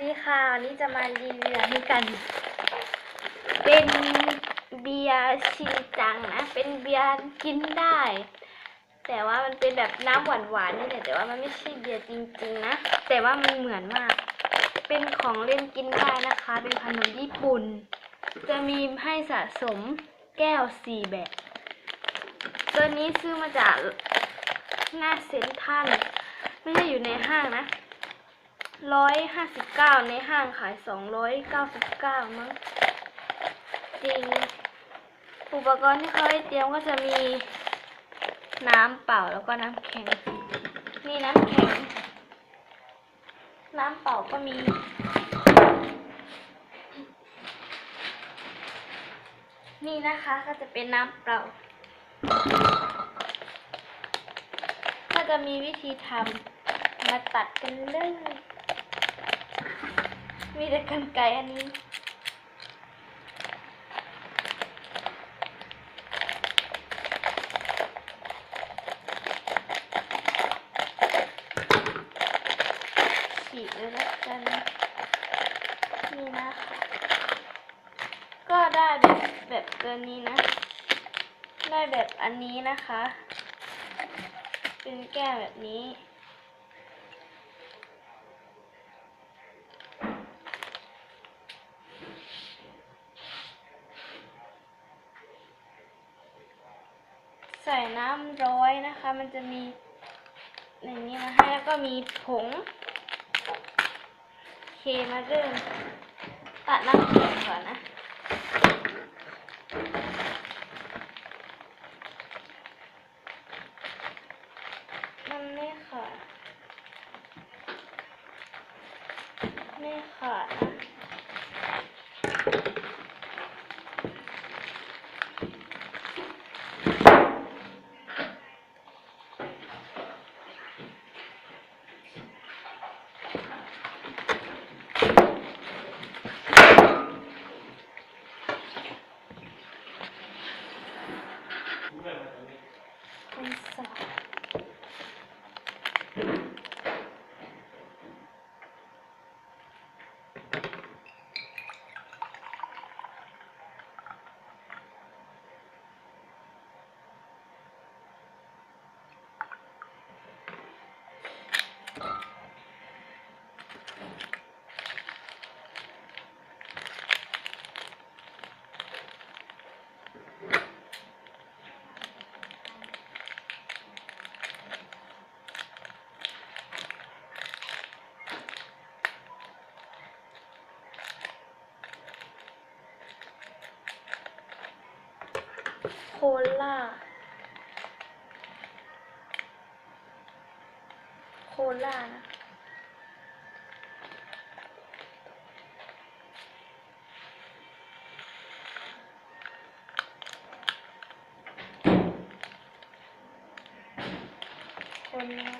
ดีค่ะวันนี้จะมารีวิวอันนี้กัน เป็นเบียร์ชินจังนะ เป็นเบียร์กินได้ แต่ว่ามันเป็นแบบน้ำหวานๆนี่แหละแต่ว่ามันไม่ใช่เบียร์จริงๆนะ แต่ว่ามันเหมือนมาก เป็นของเล่นกินได้นะคะ เป็นขนมญี่ปุ่น จะมีให้สะสมแก้วสี่แบบ ตัวนี้ซื้อมาจากหน้าเซ็นทรัลไม่ได้อยู่ในห้างนะ ร้อยห้าสิบเก้าในห้างขายสองร้อยเก้าสิบเก้ามั้งจริง อุปกรณ์ที่เขาให้เตรียมก็จะมีน้ำเปล่าแล้วก็น้ำแข็ง นี่น้ำแข็ง น้ำเปล่าก็มี นี่นะคะก็จะเป็นน้ำเปล่า ก็จะมีวิธีทำมาตัดกันเลย มีแต่กันไกรอันนี้ ฉีกเลยแล้วกัน นี่นะคะ ก็ได้แบบแบบตัวนี้นะ ได้แบบอันนี้นะคะ เป็นแก้วแบบนี้ ใส่น้ำร้อยนะคะ มันจะมีอย่างนี้มาให้แล้วก็มีผงเคมาเริ่มตัดน้ำแข็งก่อนนะมันไม่ขาดไม่ขาดนะ เป็ ล่า โคล่านะคนนะ